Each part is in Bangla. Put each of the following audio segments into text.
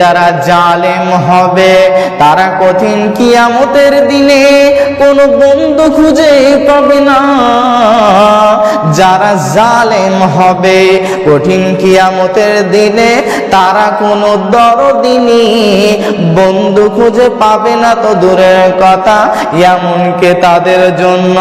যারা জালেম হবে, তারা কঠিন কিয়ামতের দিনে কোনো বন্ধু খুঁজে পাবে না। যারা জালেম হবে, কঠিন কিয়ামতের দিনে তারা কোনো দরদিনী বন্ধু খুঁজে পাবে না। তো দূরের কথা, এমনকি তাদের জন্য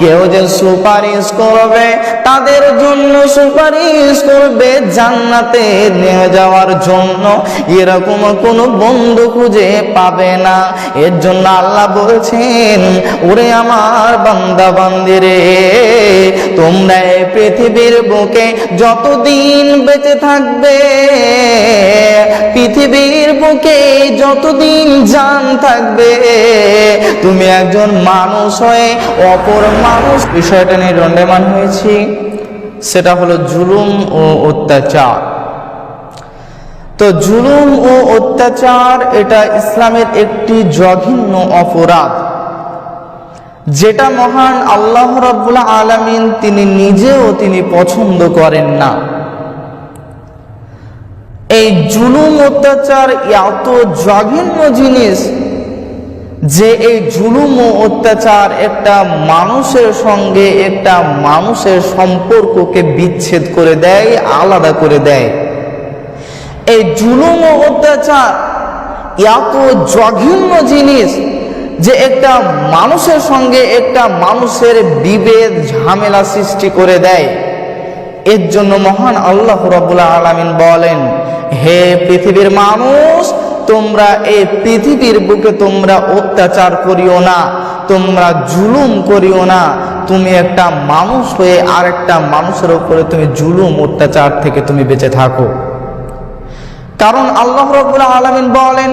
কেউ যে সুপারিশ করবে, তাদের জন্য সুপারিশ করবে জান্নাতে নিয়ে যাওয়ার জন্য। এরকম কোনো বন্ধু খুঁজে পাবে না। এর জন্য আল্লাহ বলছেন, ওরে আমার বান্দা বান্দিরে, তোমরা এই পৃথিবীর বুকে যতদিন বেঁচে থাকবে, পৃথিবীর বুকে যতদিন জান থাকবে, তুমি একজন মানুষ হয়ে অপর মানুষ। বিষয়টা নিয়ে দণ্ডমান হয়েছি। সেটা হলো জুলুম ও অত্যাচার। তো জুলুম ও অত্যাচার এটা ইসলামের একটি জঘন্য অপরাধ। যেটা মহান আল্লাহ রাব্বুল আলামিন তিনি নিজেও তিনি পছন্দ করেন না। এই জুলুম, অত্যাচার এত জঘন্য জিনিস যে এই জুলুম ও অত্যাচার একটা মানুষের সঙ্গে একটা মানুষের সম্পর্ককে বিচ্ছেদ করে দেয়, আলাদা করে দেয়। এই জুলুম ও অত্যাচার, এত জঘন্য জিনিস যে একটা মানুষের সঙ্গে একটা মানুষের বিভেদ, ঝামেলা সৃষ্টি করে দেয়। এর জন্য মহান আল্লাহ রাবুল্লাহ আলামিন বলেন, হে পৃথিবীর মানুষ, তোমরা এই পৃথিবীর বুকে তোমরা অত্যাচার করিও না, তোমরা জুলুম করিও না। তুমি একটা মানুষ হয়ে আরেকটা মানুষের উপরে তুমি জুলুম, অত্যাচার থেকে তুমি বেঁচে থাকো। কারণ আল্লাহ রব্বুল্লাহ আলমিন বলেন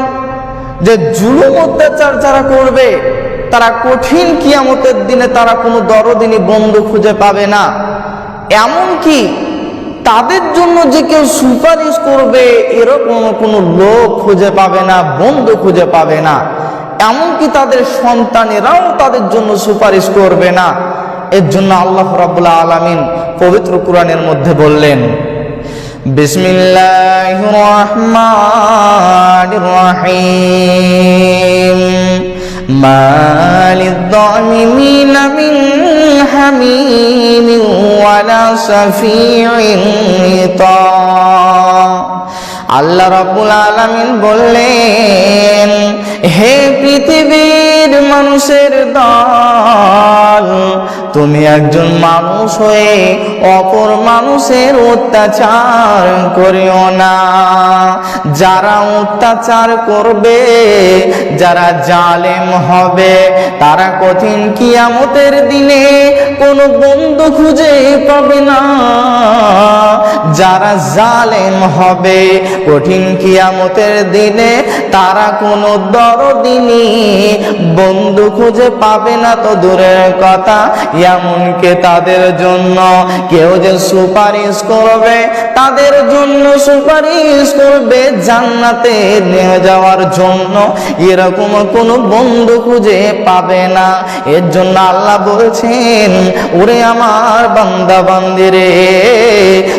যে জুলুম অত্যাচার যারা করবে, তারা কঠিন কিয়ামতের দিনে তারা কোনো দরদিনী বন্ধু খুঁজে পাবে না। এমনকি তাদের জন্য যে কেউ সুপারিশ করবে, এরকম কোনো লোক খুঁজে পাবে না, বন্ধু খুঁজে পাবে না। এমনকি তাদের সন্তানেরাও তাদের জন্য সুপারিশ করবে না। এর জন্য আল্লাহ রাবুল্লাহ আলমিন পবিত্র কোরআনের মধ্যে বললেন بسم الله الرحمن الرحيم ما للظالمين من حميم ولا شفيع يطاع আল্লাহ রাব্বুল আলামিন বললেন হে পৃথিবীর মানুষের দল তুমি একজন মানুষ হয়ে অপর মানুষের অত্যাচার করিও না। যারা অত্যাচার করবে, যারা জালেম হবে, তারা কঠিন কিয়ামতের দিনে কোনো বন্ধু খুঁজে পাবে না। যারা জালেম হবে কঠিন কিয়ামতের দিনে তারা কোনো দরদিনী বন্ধু খুঁজে পাবে না তো দূরের কথা, এমনকি তাদের জন্য কেউ যে সুপারিশ করবে, তাদের জন্য সুপারিশ করবে জান্নাতে নিয়ে যাওয়ার জন্য। এরকম কোনো বন্ধু খুঁজে পাবে না। এর জন্য আল্লাহ বলছেন, ওরে আমার বান্দা বান্দিরে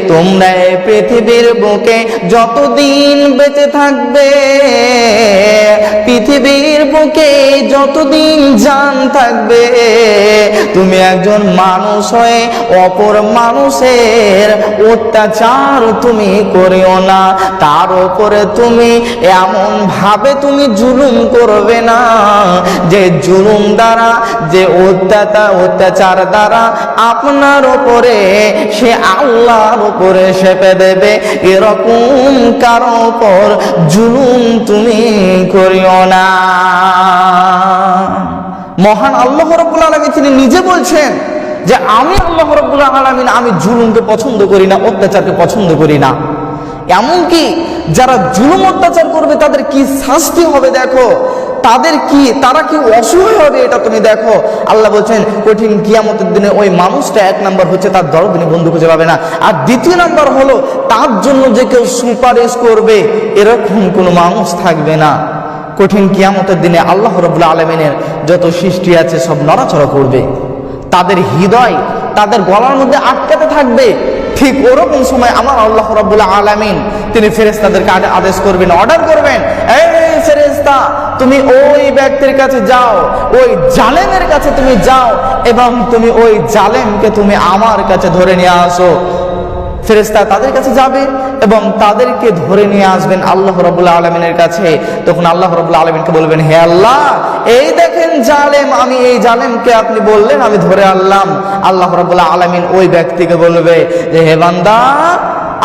তোমরা এই পৃথিবীর বুকে যতদিন বেঁচে থাকবে, পৃথিবীর বুকে যতদিন জান থাকবে, তুমি একজন মানুষ হয়ে অপর মানুষের অত্যাচার তুমি করিও না। তার উপরে তুমি এমন ভাবে তুমি জুলুম করবে না, যে জুলুম দ্বারা, যে অত্যাচার অত্যাচার দ্বারা আপনার উপরে, সে আল্লাহর উপরে সেপে দেবে। এরকম কারও পর জুলুম তুমি করিও না। মহান আল্লাহ রব্বুল আলমী তিনি নিজে বলছেন যে, আমি আল্লাহ রব্বুল আলমিন আমি জুলুমকে পছন্দ করি না, অত্যাচারকে পছন্দ করি না। এমনকি যারা জুলুম অত্যাচার করবে, তাদের কি শাস্তি হবে দেখো? তাদের কি, তারা কি অসহায় হবে এটা তুমি দেখো? আল্লাহ বলছেন, কঠিন কিয়ামতের দিনে ওই মানুষটা এক নাম্বার হচ্ছে তার দরদিনী বন্ধু খুঁজে পাবে না। আর দ্বিতীয় নাম্বার হলো, তার জন্য যে কেউ সুপারিশ করবে, এরকম কোনো মানুষ থাকবে না। কঠিন কিয়ামতের দিনে আল্লাহ রবুল্লা আলমিনের যত সৃষ্টি আছে, সব নড়াচড়া করবে। তাদের হৃদয়, তাদের গলার মধ্যে আটকাতে থাকবে। ঠিক ওরকম সময় আমার আল্লাহ রাব্বুল আলামিন তিনি ফেরেস্তাদেরকে আদে- আদেশ করবেন অর্ডার করবেন। এই ফেরেস্তা তুমি ওই ব্যক্তির কাছে যাও, ওই জালেমের কাছে তুমি যাও এবং তুমি ওই জালেমকে তুমি আমার কাছে ধরে নিয়ে আসো। ফেরেস্তা তাদের কাছে যাবে এবং তাদেরকে ধরে নিয়ে আসবেন আল্লাহ রবুল্লা আলমিনের কাছে। তখন আল্লাহ রবুল্লা আলমিনকে বলবেন, হে আল্লাহ, এই দেখেন জালেম, আমি এই জালেমকে আপনি বললেন, আমি ধরে আনলাম। আল্লাহ রবুল্লা আলমিন ওই ব্যক্তিকে বলবে যে, হে বান্দা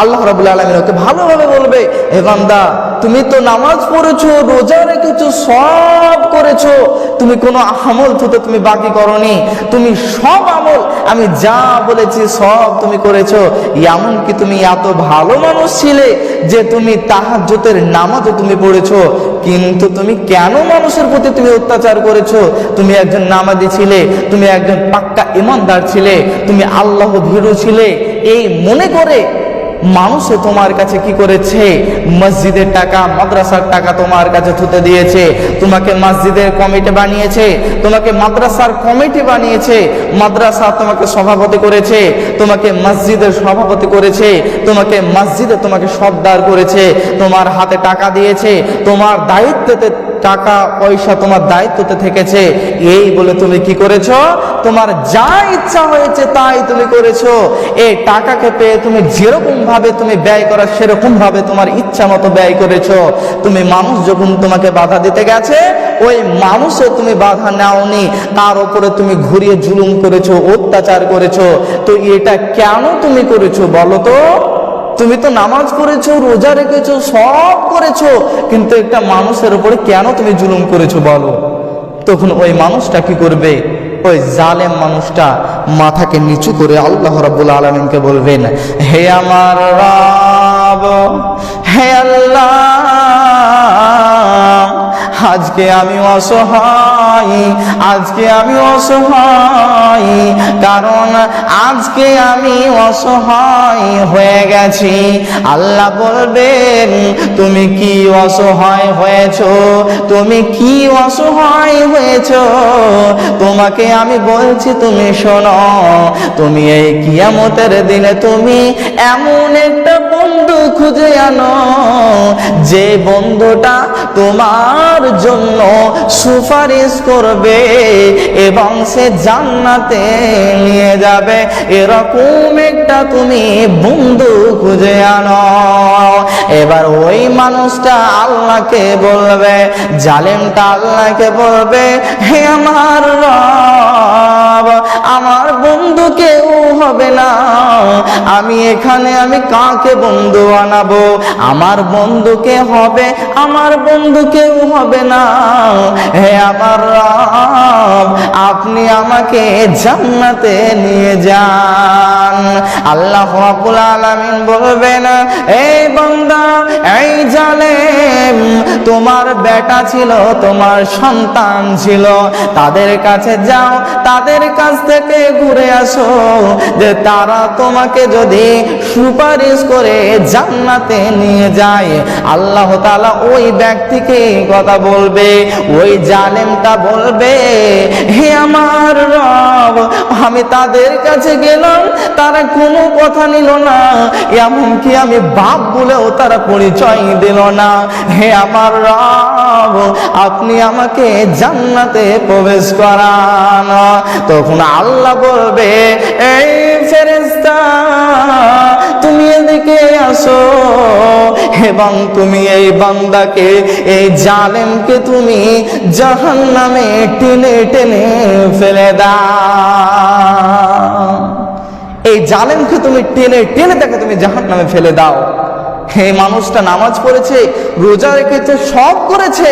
আল্লাহ রাবুল আলমিন ওকে ভালোভাবে বলবে, হে বান্দা, তুমি তো নামাজ পড়েছো, রোজা রেখেছো, সব করেছ, তুমি কোনো আমল তো তুমি বাকি করনি, তুমি সব আমল, আমি যা বলেছি সব তুমি করেছ, এমন কি তুমি এত ভালো মানুষ ছিলে যে তুমি তাহাজ্জুদের নামাজও তুমি পড়েছো, কিন্তু তুমি কেন মানুষের প্রতি তুমি অত্যাচার করেছ? তুমি একজন নামাজি ছিলে, তুমি একজন পাক্কা ইমানদার ছিলে, তুমি আল্লাহ ভীরু ছিলে, এই মনে করে মানুষে তোমার কাছে কি করেছে? মসজিদের টাকা, মাদ্রাসার টাকা তোমার কাছে থুতে দিয়েছে। তোমাকে মসজিদের কমিটি বানিয়েছে, তোমাকে মাদ্রাসার কমিটি বানিয়েছে। মাদ্রাসা তোমাকে সভাপতি করেছে, তোমাকে মসজিদের সভাপতি করেছে, তোমাকে মসজিদে তোমাকে সর্দার করেছে। তোমার হাতে টাকা দিয়েছে, তোমার দায়িত্বতে টাকা, পয়সা তোমার দায়িত্বতে থেকেছে। এই বলে তুমি কি করেছ? তোমার যা ইচ্ছা হয়েছে তাই তুমি করেছ। এই টাকাকে পেয়ে তুমি যেরকম ভাবে তুমি ব্যয় করা সেরকম ভাবে তোমার ইচ্ছা মতো ব্যয় করেছ। তুমি মানুষ যখন তোমাকে বাধা দিতে গেছে, ওই মানুষে তুমি বাধা নাওনি। তার উপরে তুমি ঘুরিয়ে জুলুম করেছ, অত্যাচার করেছ। তো এটা কেন তুমি করেছ বলো তো? তুমি তো নামাজ পড়েছো রোজা রেখেছো, সব করেছ, কিন্তু একটা মানুষের উপরে কেন তুমি জুলুম করেছ বলো? তখন ওই মানুষটা কি করবে? ওই জালেম মানুষটা মাথাকে নিচু করে আল্লাহ রাব্বুল আলমিনকে বলবেন, হে আমার রব, হে আল্লাহ আজকে আমি অসহায়, আজকে আমি অসহায়, কারণ আজকে আমি অসহায় হয়ে গেছি। আল্লাহ বলবেন, তুমি কি অসহায় হয়েছো? তুমি কি অসহায় হয়েছো? তোমাকে আমি বলছি, তুমি শোনো, তুমি এই কিয়ামতের দিনে তুমি এমন একটা বন্ধু খুঁজে আনো, যে বন্ধুটা তোমার জন্য সুপারিশ করবে এবং সে জান্নাতে নিয়ে যাবে। এরকম একটা তুমি বন্ধু খুঁজে আনো। এবার ওই মানুষটা আল্লাহকে বলবে, জালেমটা আল্লাহকে বলবে, হে আমার রব বন্ধু কেউ হবে না। আমি এখানে আমি কাকে বন্ধু বানাবো? আমার বন্ধুকে হবে? আমার বন্ধু কেউ হবে না। হে আমার রব, আপনি আমাকে জান্নাতে নিয়ে যান। আল্লাহ রাব্বুল আলামিন বলবেন এই বান্দা, এই জালেম, তোমার বেটা ছিল, তোমার সন্তান ছিল। তাদের কাছে যাও, তাদের কাছ থেকে ঘুরে আসো যে তারা তোমাকে যদি সুপারিশ করে জান্নাতে নিয়ে যায়, আল্লাহ তাআলা ওই ব্যক্তিকে কথা বলবে, ওই জালেমটা বলবে, হে আমার আমি তাদের কাছে গেলাম, তারা কোনো কথা নিল না। এমনকি আমি বাপ বলেও তারা পরিচয় দিল না। হে আমার রব, আপনি আমাকে জান্নাতে প্রবেশ করান। তখন আল্লাহ বলবে, এই ফেরেস্তা তুমি এদিকে আসো এবং তুমি এই বান্দাকে, এই জালেমকে তুমি জাহান নামে টেনে টেনে ফেলে দাও। এই জালেমকে তুমি টেনে টেনে তাকে তুমি জাহান নামে ফেলে দাও। এই মানুষটা, নামাজ পড়েছে, রোজা রেখেছে, সব করেছে,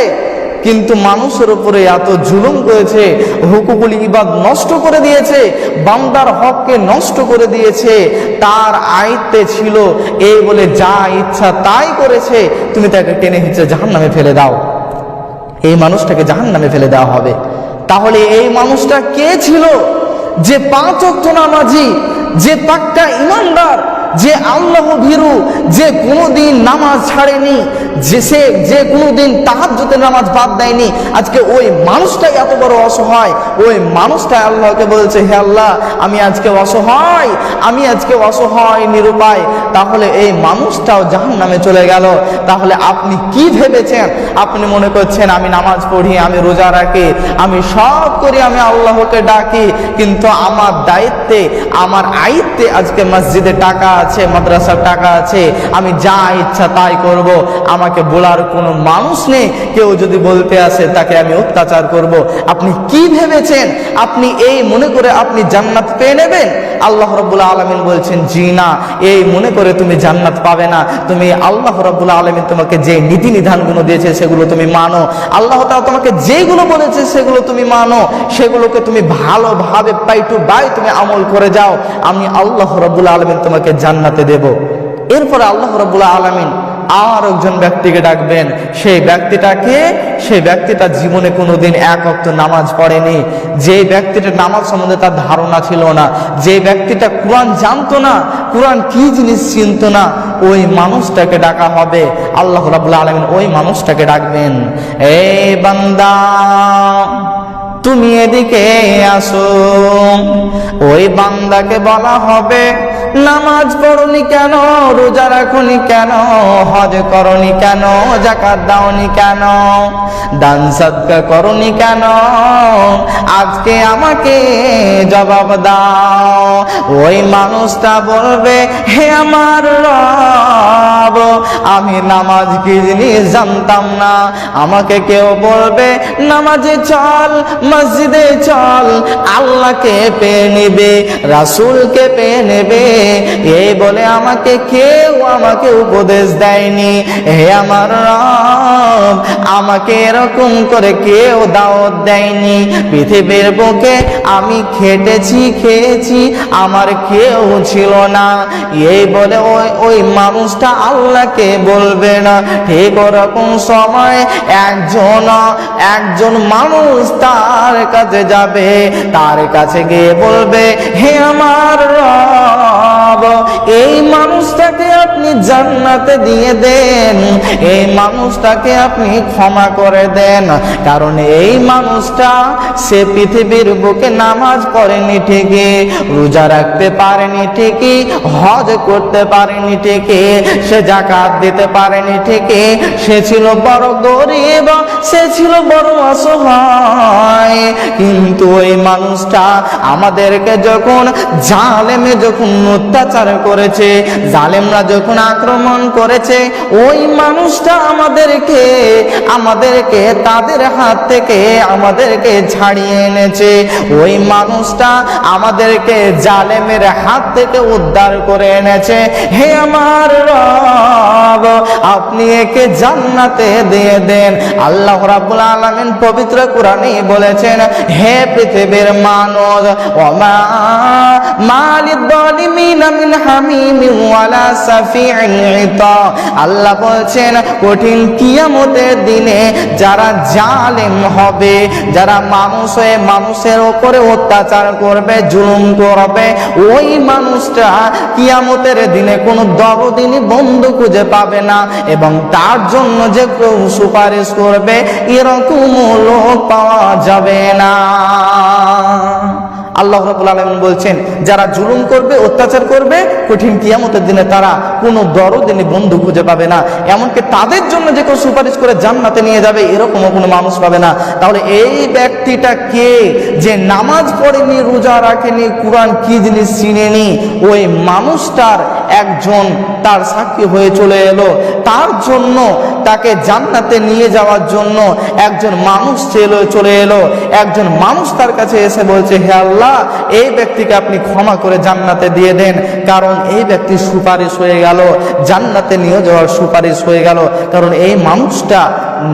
কিন্তু মানুষের উপরে এত জুলুম করেছে হুকুকুল ইবাদ নষ্ট করে দিয়েছে, বান্দার হককে নষ্ট করে দিয়েছে, তার আয়ত্তে ছিল, এই বলে যা ইচ্ছা তাই করেছে, তুমি তাকে টেনে হিচে জাহান নামে ফেলে দাও। এই মানুষটাকে জাহান নামে ফেলে দেওয়া হবে। তাহলে এই মানুষটা কে ছিল? যে পাঁচ অক্ট নামাজি যে পাক্কা ইমানদার যে আল্লাহ ভীরু, যে কোনোদিন নামাজ ছাড়েনি, যে সে, যে কোনোদিন তাহাজ্জুদের নামাজ বাদ দেয়নি, আজকে ওই মানুষটাই এত বড় অসহায়, ওই মানুষটাই আল্লাহকে বলছে, হে আল্লাহ, আমি আজকে অসহায়, আমি আজকে অসহায়, নিরুপায়, তাহলে এই মানুষটাও জাহান নামে চলে গেল, তাহলে আপনি কি ভেবেছেন? আপনি মনে করছেন, আমি নামাজ পড়ি, আমি রোজা রাখি, আমি সব করি, আমি আল্লাহকে ডাকি, কিন্তু আমার দায়িত্বে, আমার আয়ত্তে আজকে মসজিদে টাকা আছে, মাদ্রাসার টাকা আছে, আমি যা ইচ্ছা তাই করব। আমাকে বলার কোনো মানুষ নেই, কেউ যদি বলতে আসে, তাকে আমি অত্যাচার করব। আপনি কি ভেবেছেন? আপনি এই মনে করে আপনি জান্নাত পেয়ে নেবেন? আল্লাহ রব্বুল আলমিন বলছেন, জি না, এই মনে করে তুমি জান্নাত পাবে না। তুমি আল্লাহ রব্বুল আলমিন তোমাকে যে নীতি নিধানগুলো দিয়েছে, সেগুলো তুমি মানো। আল্লাহ তাআলা তোমাকে যেগুলো বলেছে, সেগুলো তুমি মানো। সেগুলোকে তুমি ভালোভাবে পাই টু বাই তুমি আমল করে যাও। আমি আল্লাহ রব্বুল আলমিন তোমাকে জান্নাতে দেব। এরপরে আল্লাহ রব্বুল আলমিন আর একজন ব্যক্তিকে ডাকবেন। সেই ব্যক্তিটাকে, সেই ব্যক্তিটা জীবনে কোনোদিন এক অক্ত নামাজ পড়েনি। যে ব্যক্তিটা নামাজ সম্বন্ধে তার ধারণা ছিল না। যে ব্যক্তিটা কোরআন জানতো না, কোরআন কি জিনিস চিনতো না, ওই মানুষটাকে ডাকা হবে। আল্লাহ রাবুল্লাহ আলমিন ওই মানুষটাকে ডাকবেন। এই বান্দা, তুমি এদিকে আসো। ওই বান্দাকে বলা হবে নামাজ পড়নি কেন? রোজা রাখনি কেন? হজ করনি কেন? জাকাত দাওনি কেন? দান সদকা করনি কেন? আজকে আমাকে জবাব দাও। ওই মানুষটা বলবে, হে আমার রব আমি নামাজ কি জিনিস জানতাম না। আমাকে কেউ বলবে, নামাজে চল, মসজিদে চল, আল্লাহকে পেয়ে নেবে, রাসূলকে পেয়ে নেবে। এই বলে আমাকে কেউ আমাকে উপদেশ দেয়নি। হে আমার রব, আমাকে এরকম করে কেউ দাওয়াত দেয়নি। পৃথিবীর বুকে আমি খেটেছি, খেয়েছি, আমার কেউ ছিল না। এই বলে ওই ওই মানুষটা আল্লাহকে বলবে না ঠিক ওরকম সময় একজন একজন মানুষ তার কাছে যাবে, তার কাছে গিয়ে বলবে, হে আমার রব এই মানুষটাকে আপনি জান্নাতে দিয়ে দেন। এই মানুষটাকে আপনি ক্ষমা করে দেন। কারণ এই মানুষটা, সে পৃথিবীর বুকে নামাজ পড়েনি ঠিকই, রোজা রাখতে পারেনি ঠিকই, হজ করতে পারেনি ঠিকই, সে জাকাত দিতে পারেনি ঠিকই, সে ছিল বড় গরিব, সে ছিল বড় অসহায়। কিন্তু ওই মানুষটা আমাদেরকে যখন জালেমে যখন অত্যাচার করেছে। জালেমরা যখন আক্রমণ করেছে, ওই মানুষটা আমাদেরকে আমাদেরকে তাদের হাত থেকে আমাদেরকে ছাড়িয়ে এনেছে। ওই মানুষটা আমাদেরকে জালেমের হাত থেকে উদ্ধার করে এনেছে। হে আমার রব, আপনি একে জান্নাতে দিয়ে দেন। আল্লাহ রাব্বুল আলামিন পবিত্র কোরআনে বলেছেন, হে পৃথিবীর মানুষ ওমা মালিদ যালিমিনা আল্লাহ বলছেন, কঠিন কিয়ামতের দিনে যারা জালেম হবে, যারা মানুষ হয়ে মানুষের ওপরে অত্যাচার করবে, জুলুম করবে, ওই মানুষটা কিয়ামতের দিনে কোনো দরদিনী বন্ধু খুঁজে পাবে না এবং তার জন্য যে কেউ সুপারিশ করবে, এরকম লোক পাওয়া যাবে না। আল্লাহ রাবুল আলমিন বলছেন, যারা জুলুম করবে, অত্যাচার করবে, কঠিন কিয়ামতের দিনে তারা কোনো দরদিনে বন্ধু খুঁজে পাবে না। এমনকি তাদের জন্য যে কেউ সুপারিশ করে জান্নাতে নিয়ে যাবে, এরকমও কোনো মানুষ পাবে না। তাহলে এই ব্যক্তিটা কে? যে নামাজ পড়েনি, রোজা রাখেনি, কোরআন কি জিনিস চিনেনি, ওই মানুষটার একজন তার সাক্ষী হয়ে চলে এলো। তার জন্য তাকে জান্নাতে নিয়ে যাওয়ার জন্য একজন মানুষ ছেলে চলে এলো। একজন মানুষ তার কাছে এসে বলছে, হে আল্লাহ, এই ব্যক্তিকে আপনি ক্ষমা করে জান্নাতে দিয়ে দেন, কারণ এই ব্যক্তি সুপারিশ হয়ে গেল। জান্নাতে নিয়ে যাওয়ার সুপারিশ হয়ে গেল। কারণ এই মানুষটা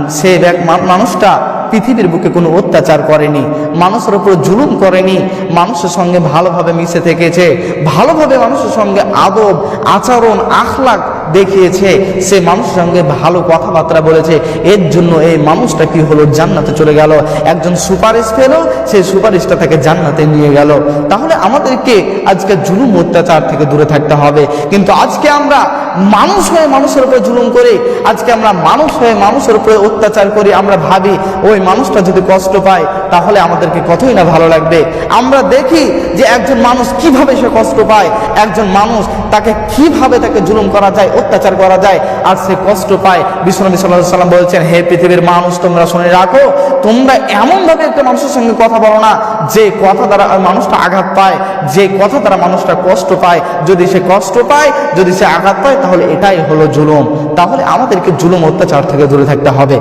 সে মানুষটা পৃথিবীর বুকে কোনো অত্যাচার করেনি, মানুষের উপর জুলুম করেনি, মানুষের সঙ্গে ভালোভাবে মিশে থেকেছে, ভালোভাবে মানুষের সঙ্গে আদব, আচরণ আখলাক দেখিয়েছে, সে মানুষের সঙ্গে ভালো কথাবার্তা বলেছে। এর জন্য এই মানুষটা কি হলো? জান্নাতে চলে গেল। একজন সুপারিশ পেল, সেই সুপারিশটা তাকে জান্নাতে নিয়ে গেল। তাহলে আমাদেরকে আজকে জুলুম অত্যাচার থেকে দূরে থাকতে হবে। কিন্তু আজকে আমরা মানুষ হয়ে মানুষের উপর জুলুম করে, আজকে আমরা মানুষ হয়ে মানুষের উপরে অত্যাচার করি, আমরা ভাবি, ওই মানুষটা যদি কষ্ট পায়, তাহলে আমাদেরকে কতই না ভালো লাগবে? আমরা দেখি যে একজন মানুষ কীভাবে সে কষ্ট পায়, একজন মানুষ তাকে কীভাবে তাকে জুলুম করা যায়, অত্যাচার করা যায়, আর সে কষ্ট পায়। বিশ্বনবী সাল্লাহ সাল্লাম বলছেন, হে পৃথিবীর মানুষ, তোমরা শুনে রাখো, তোমরা এমনভাবে একটা মানুষের সঙ্গে কথা বলো না, যে কথা দ্বারা মানুষটা আঘাত পায়, যে কথা দ্বারা মানুষটা কষ্ট পায়। যদি সে কষ্ট পায়, যদি সে আঘাত পায় তাহলে এটাই হলো জুলুম। তাহলে আমাদেরকে জুলুম অত্যাচার থেকে দূরে থাকতে হবে।